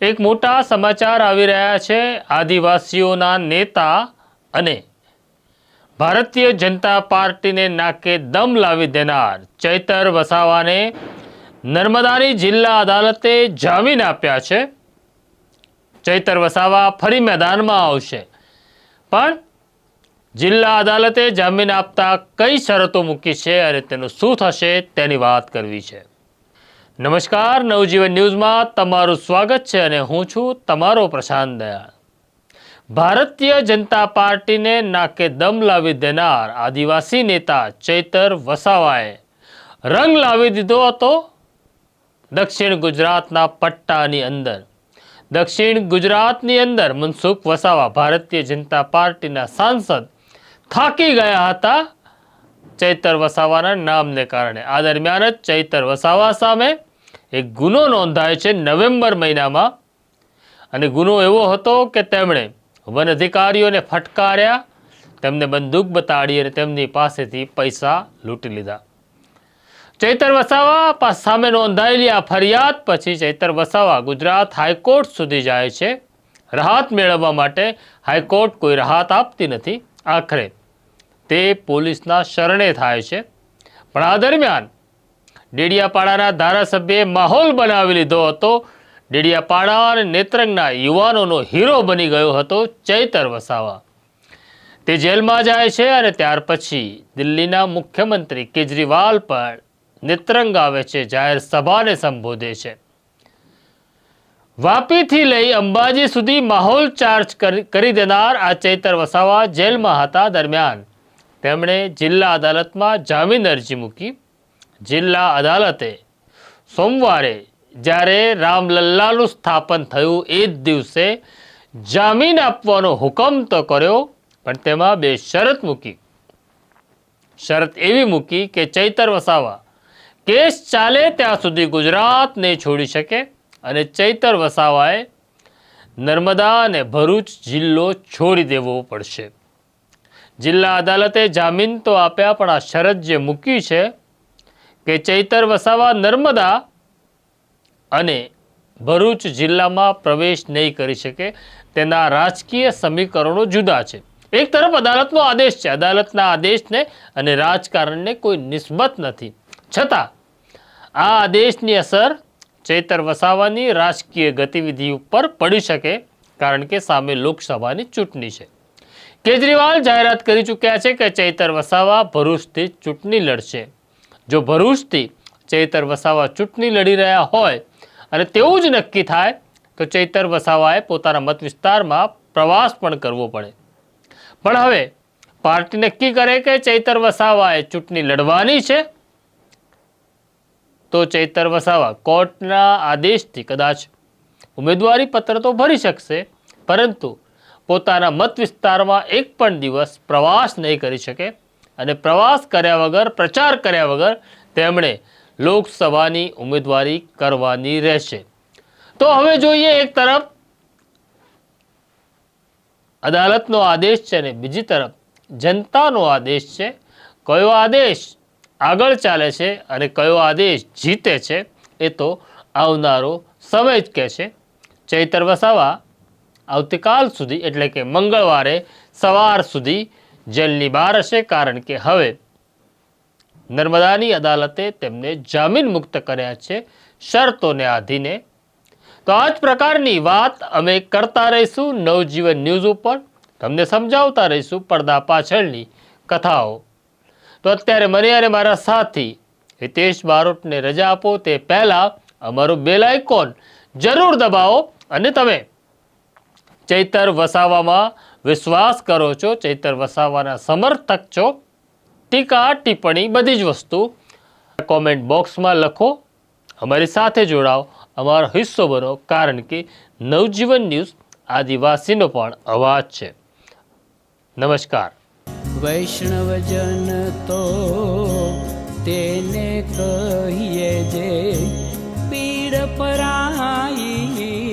એક મોટા સમાચાર આવી રહ્યા છે. આદિવાસીઓના નેતા અને ભારતીય જનતા પાર્ટીને નાકે દમ લાવી દેનાર ચૈતર વસાવાને નર્મદાની જિલ્લા અદાલતે જામીન આપ્યા છે. ચૈતર વસાવા ફરી મેદાનમાં આવશે. પણ જિલ્લા અદાલતે જામીન આપતા કઈ શરતો મૂકી છે અને તેનું શું થશે તેની વાત કરવી છે. નમસ્કાર, નવજીવન ન્યૂઝમાં તમારું સ્વાગત છે અને હું છું તમારો પ્રશાંત દયાળ ભારતીય જનતા પાર્ટીને નાકે દમ લાવી દેનાર આદિવાસી નેતા ચૈતર વસાવાએ રંગ લાવી દીધો હતો દક્ષિણ ગુજરાતના પટ્ટાની અંદર. દક્ષિણ ગુજરાતની અંદર મનસુખ વસાવા ભારતીય જનતા પાર્ટીના સાંસદ થાકી ગયા હતા ચૈતર વસાવાના નામને કારણે. આ દરમિયાન જ ચૈતર વસાવા સામે એક ગુનો નોંધાય છે નવેમ્બર મહિનામાં. અને ગુનો એવો હતો કે તેમણે વન અધિકારીઓને ફટકાર્યા, તેમને બંદૂક બતાડી અને તેમની પાસેથી પૈસા લૂંટી લીધા. ચૈતર વસાવા સામે નોંધાયેલી આ ફરિયાદ પછી ચૈતર વસાવા ગુજરાત હાઈકોર્ટ સુધી જાય છે. રાહત મેળવવા માટે હાઈકોર્ટ કોઈ રાહત આપતી નથી. આખરે તે પોલીસના શરણે થાય છે. પણ આ દરમિયાન ડેડિયાપાડાના ધારાસભ્યે માહોલ બનાવી લીધો હતો. ડેડિયાપાડા અને નેત્રંગના યુવાનોનો હીરો બની ગયો હતો ચૈતર વસાવા. તે જેલમાં જાય છે અને ત્યાર પછી દિલ્હીના મુખ્યમંત્રી કેજરીવાલ પણ નેત્રંગ આવે છે, જાહેર સભાને સંબોધે છે. વાપીથી લઈ અંબાજી સુધી માહોલ ચાર્જ કરી દેનાર આ ચૈતર વસાવા જેલમાં હતા. દરમિયાન તેમણે જિલ્લા અદાલતમાં જામીન અરજી મૂકી. જિલ્લા અદાલતે સોમવારે જ્યારે રામલલ્લાનું સ્થાપન થયું એ જ દિવસે જામીન આપવાનો હુકમ તો કર્યો, પણ તેમાં બે શરત મૂકી. શરત એવી મૂકી કે ચૈતર વસાવા, કેસ ચાલે ત્યાં સુધી ગુજરાત નહીં છોડી શકે અને ચૈતર વસાવાએ નર્મદા અને ભરૂચ જિલ્લો છોડી દેવો પડશે. જિલ્લા અદાલતે જામીન તો આપ્યા, પણ આ શરત જે મૂકી છે કે ચૈતર વસાવા, નર્મદા અને ભરૂચ જિલ્લામાં પ્રવેશ નહીં કરી શકે. તેના રાજકીય સમીકરણો જુદા છે. એક તરફ અદાલતનો આદેશ છે. અદાલતના આદેશને અને રાજકારણને કોઈ નિસ્બત નથી. છતાં, આ આદેશની અસર ચૈતર વસાવાની રાજકીય ગતિવિધિ ઉપર પડી શકે, કારણ કે સામે લોકસભાની ચૂંટણી છે. કેજરીવાલ જાહેરાત કરી ચૂક્યા છે કે ચૈતર વસાવા ભરૂચથી ચૂંટણી લડશે. જો ભરૂચથી ચૈતર વસાવા ચૂંટણી લડી રહ્યા હોય અને તેવું જ નક્કી થાય, તો ચૈતર વસાવાએ પોતાના મત વિસ્તારમાં પ્રવાસ પણ કરવો પડે. પણ હવે પાર્ટી નક્કી કરે કે ચૈતર વસાવાએ ચૂંટણી લડવાની છે, તો ચૈતર વસાવા કોર્ટના આદેશથી કદાચ ઉમેદવારી પત્ર તો ભરી શકશે, પરંતુ પોતાના મત વિસ્તારમાં એક પણ દિવસ પ્રવાસ નહીં કરી શકે અને પ્રવાસ કર્યા વગર, પ્રચાર કર્યા વગર તેમણે લોકસભાની ઉમેદવારી કરવાની રહેશે. તો હવે જોઈએ એક તરફ અદાલતનો આદેશ છે અને બીજી તરફ જનતાનો આદેશ છે. કયો આદેશ આગળ ચાલે છે અને કયો આદેશ જીતે છે એ તો આવનારો સમય જ કહેશે ચૈતર વસાવા આવતીકાલ સુધી, એટલે કે મંગળવારે સવાર સુધી જેલની બહાર હશે, કારણ કે હવે નર્મદાની અદાલતે તેમને જામીન મુક્ત કર્યા છે શરતોને આધીને. તો આ જ પ્રકારની વાત અમે કરતા રહીશું નવજીવન ન્યૂઝ ઉપર. તમને સમજાવતા રહીશું પડદા પાછળની કથાઓ. તો અત્યારે મને અને મારા સાથી હિતેશ બારોટને રજા આપો તે પહેલાં અમારું બેલ આઇકોન જરૂર દબાવો અને તમે ચૈતર વસાવામાં વિશ્વાસ કરો છો, ચૈતર વસાવાના સમર્થક છો. ટીકા, ટિપ્પણી, બધી જ વસ્તુ કોમેન્ટ બોક્સમાં લખો. અમારી સાથે જોડાઓ. અમારો હિસ્સો બનો, કારણ કે નવજીવન ન્યૂઝ આદિવાસીનો પણ અવાજ છે. નમસ્કાર. વૈષ્ણવજન તો તેને કહીએ જે પીડ પરાઈ